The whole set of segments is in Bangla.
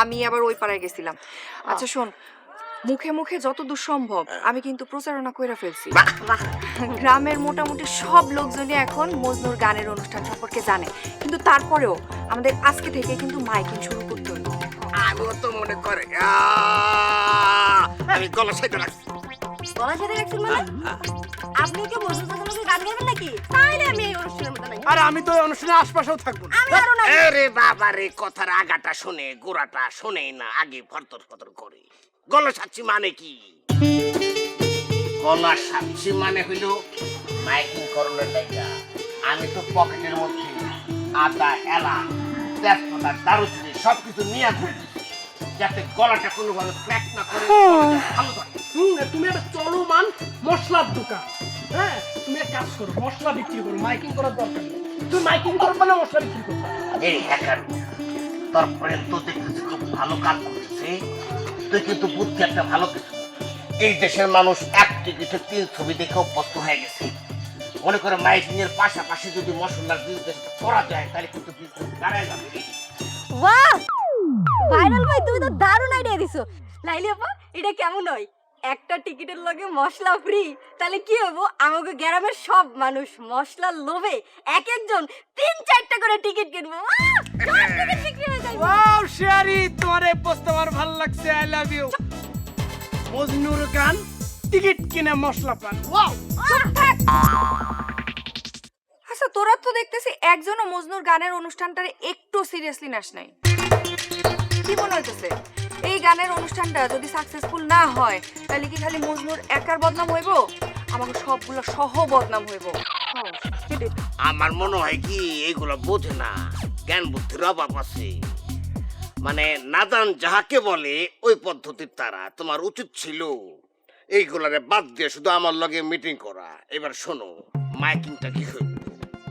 আমি আবার ওই পাড়ায় গেছিলাম। আচ্ছা শোন মুখে মুখে যত দূর সম্ভব আমি কিন্তু প্রচারণা কইরা ফেলছি। গ্রামের মোটামুটি সব লোকজনই এখন মজনুর গানের অনুষ্ঠান সম্পর্কে জানে। কিন্তু তারপরেও আমাদের আজকে থেকে কিন্তু মাইকিং শুরু করতে হলো আমি তো মনে করে। আমি গলা সাইতে রাখছি। গলা সাথে রাখছেন মানে? আপনি কি মজুর চাচার গান গাইবেন নাকি? তাইলে আমি এই অনুষ্ঠানের মধ্যে নাই। আর আমি তো অনুষ্ঠানের আশপাশেও থাকব না। আমি আরও নাই আরে বাবা রে কথার আগাটা শুনে গোড়াটা শুনে না আগে ফরতর ফরতর করে। গলা সাচ্ছি মানে কি? গলা সাচ্ছি মানে হইল মাইকিং করণের লাইগা আমি তো পকেটের মধ্যে আদা এলা তেজপাতা দারুচিনি সব নিয়ে যাতে গলাটা কোনোভাবে ক্র্যাক না করে ভালো থাকে। হুম, তুমি একটা চলমান মশলার দোকান। হ্যাঁ তুমি এক কাজ করো মশলা বিক্রি করো মাইকিং করার দরকার তুমি মাইকিং করবে না মশলা বিক্রি করবে এই হ্যাকার তারপরে তো দেখতেছি খুব ভালো কাজ করতেছে তুই কিন্তু বুদ্ধি একটা ভালো কিছু। এই দেশের মানুষ এক টিকিটে তিন ছবি দেখে অভ্যস্ত হয়ে গেছে। মনে করে মাইকিং এর পাশাপাশি যদি মশলার বিজনেসটা করা যায় তাহলে কিন্তু বিজনেস দাঁড়ায় যাবে। বাহ ভাইরাল ভাই তুমি তো দারুণ আইডিয়া দিছো। লাইলি আপা এটা কেমন হয়? একটা টিকিটের লগে মশলা ফ্রি তাহলে কি হব আমাকে গ্রামের সব মানুষ মশলার লোভে এক একজন তিন চারটা করে টিকিট কিনবো। ওয়াও শেয়ারি তোমার এই পোস্ট আমার ভালো লাগছে আই লাভ ইউ মজনুর গান টিকিট কিনে মশলা পান। ওয়াও। আচ্ছা তোরা তো দেখতেছি একজনও মজনুর গানের অনুষ্ঠানটারে একটু সিরিয়াসলি নাস নাই। কি মনে হইতেছে? গানের অনুষ্ঠানটা যদি সাকসেসফুল না হয়, তাহলে কি খালি মজনুর একার বদনাম হইব? আমাকে সবগুলো সহ বদনাম হইব। আমার মনে হয় কি এইগুলো বোঝে না। জ্ঞান বুদ্ধির অভাব আছে। মানে নাদান যাহাকে বলে, ওই পদ্ধতির তারা তোমার উচিত ছিল। এইগুলারে বাদ দিয়ে শুধু আমার লগে মিটিং করা। এবার শোনো, মাইকিংটা কি হইব?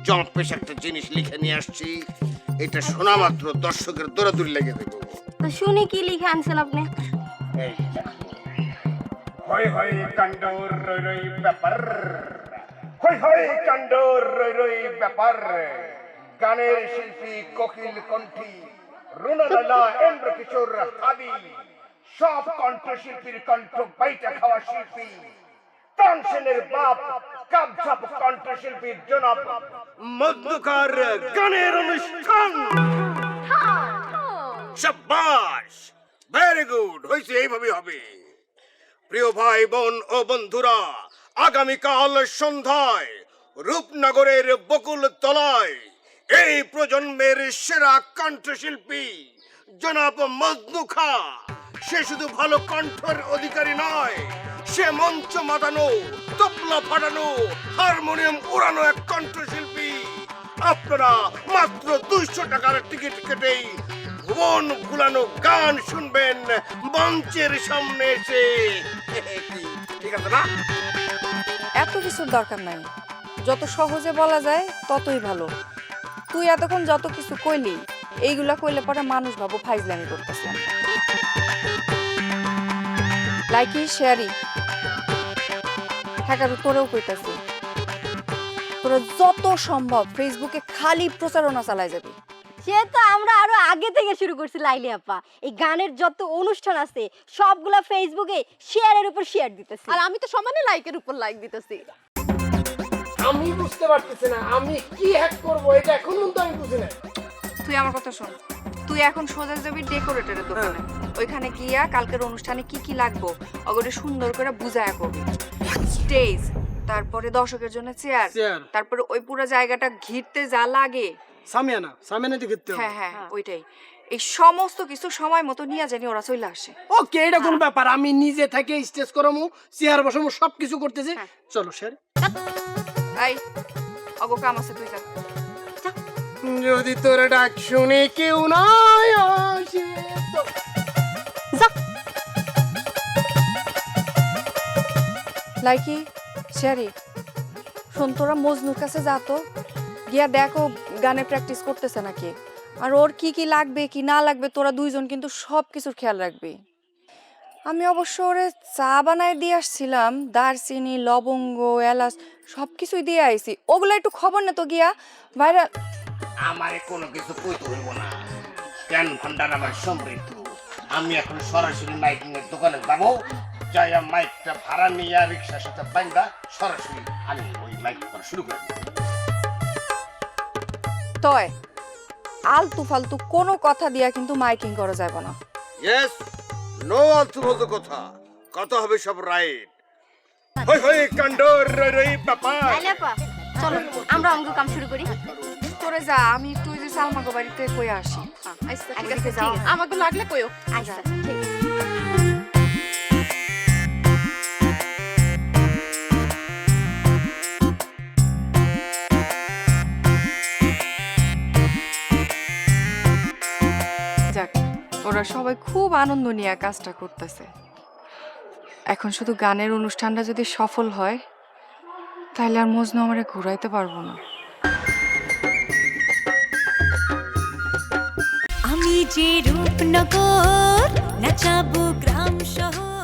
জম্পেশ একটা জিনিস লিখে নিয়ে আসছি। এটা শোনা মাত্র দর্শকের দৌড়াদৌড়ি লেগে দেবো। তো শুনি কি লিখে আনছেন আপনি? হয় হয় কাণ্ড রই রই ব্যাপার। হয় হয় কাণ্ড রই রই ব্যাপার। গানের শিল্পী কোকিল কণ্ঠী রুনালালা এন্দ্র কিশোর হাদি সব কণ্ঠশিল্পীর কণ্ঠ বাইটা খাওয়া শিল্পী। তানসেনের বাপ কাবঝাপ কণ্ঠশিল্পীর জনাব মধ্যকার গানের অনুষ্ঠান। শাবাশ ভেরি গুড হয়েছে, এইভাবে হবে। প্রিয় ভাই, বোন ও বন্ধুরা, আগামীকাল সন্ধ্যায় রূপনগরের বকুল তলায় এই প্রজন্মের সেরা কণ্ঠশিল্পী জনাব মজনু খা। সে শুধু ভালো কণ্ঠের অধিকারী নয়, সে মঞ্চ মাতানো, তবলা ফাটানো, হারমোনিয়াম উড়ানো এক কণ্ঠশিল্পী। আপনারা মাত্র দুইশো টাকার টিকিট কেটেই ভুবন ভুলানো গান শুনবেন, মঞ্চের সামনে এসে। ঠিক আছে না? এত কিছুর দরকার নাই। যত সহজে বলা যায়, ততই ভালো। তুই এতক্ষণ যত কিছু কইলি, এইগুলা কইলে পরে মানুষ ভাবো ফাইজলামি করতেছিলাম লাইকি শেয়ারি হ্যাকারু, তোরেও কইতাছি। তোরা যত সম্ভব ফেসবুকে খালি প্রচারণা চালাই যাবি। সে তো আমরা আরও আগে থেকে শুরু করছি লাইলি আপা। এই গানের যত অনুষ্ঠান আছে সবগুলা ফেসবুকে শেয়ারের উপর শেয়ার দিতেছি। আর আমি তো সমানে লাইকের উপর লাইক দিতেছি। আমি বুঝতে পারতেছি না আমি কি হ্যাক করব এটা এখন পর্যন্ত আমি বুঝি না তুই আমার কথা শোন তুই এখন সোজা যাবি ডেকোরেটরের দোকানে। ওইখানে গিয়া কালকের অনুষ্ঠানে কি কি লাগবো ওগুলো সুন্দর করে বুঝায়া করবি স্টেজ তারপরে দর্শকের জন্য চেয়ার চেয়ার। তারপরে ওই পুরো জায়গাটা ঘিরতে যা লাগে। সামিয়ানা সামিয়ানা দিকে হ্যাঁ হ্যাঁ ওইটাই। এই সমস্ত কিছু সময় মতো নিয়ে জানি ওরা চলে আসে। ওকে এটা কোন ব্যাপার আমি নিজে থেকে স্টেজ করামু চেয়ার বসামু সব কিছু করতেছি চলো স্যার। এই অগো কাম আছে তুই যা। যদি তোর ডাক শুনে কেউ নাই আসে লাইকি শেয়ারি শোন তোরা মজনুর কাছে যা তো। গিয়া দেখো গানে প্র্যাকটিস করতেছে নাকি? আর ওর কি কি লাগবে, কি না লাগবে, তোরা দুইজন কিন্তু সব কিছুর খেয়াল রাখবি। আমি অবশ্য ওরে চা বানায় দিয়ে আসছিলাম, দারচিনি, লবঙ্গ, এলাচ সব কিছুই দিয়ে আইছি। ওগুলো একটু খবর না তো গিয়া ভাইরাল আমারে কোনো কিছু কইতে হইব না। জ্ঞান ভান্ডার আমার সমৃদ্ধ। আমি এখন সরাসরি মাইকিং এর দোকানে যাব। যাইয়া মাইকটা ভাড়া নিয়ে রিক্সার সাথে বাইন্দা সরাসরি আমি ওই মাইক করা শুরু করে। তয়। আলতু ফালতু কোনো কথা দিয়া কিন্তু মাইকিং করা যাবে না। ইয়েস নো আলতু ফালতু কথা। কথা হবে সব রাইট হই হই কাণ্ড রই রই পাপা। লাইলি আপা চলো আমরা অঙ্গ কাম শুরু করি। তোরে যা আমি একটু ওই যে সালমাগো বাড়িতে কই আসি। আচ্ছা, আচ্ছা। আমাকে লাগলে কইও। আচ্ছা ঠিক ওরা সবাই খুব আনন্দ নিয়ে কাজটা করতেছে। এখন শুধু গানের অনুষ্ঠানটা যদি সফল হয়, তাহলে আর মজনু আমারে ঘুরাইতে পারব না। আমি যে রূপনগর, নাচাবো গ্রাম শহর।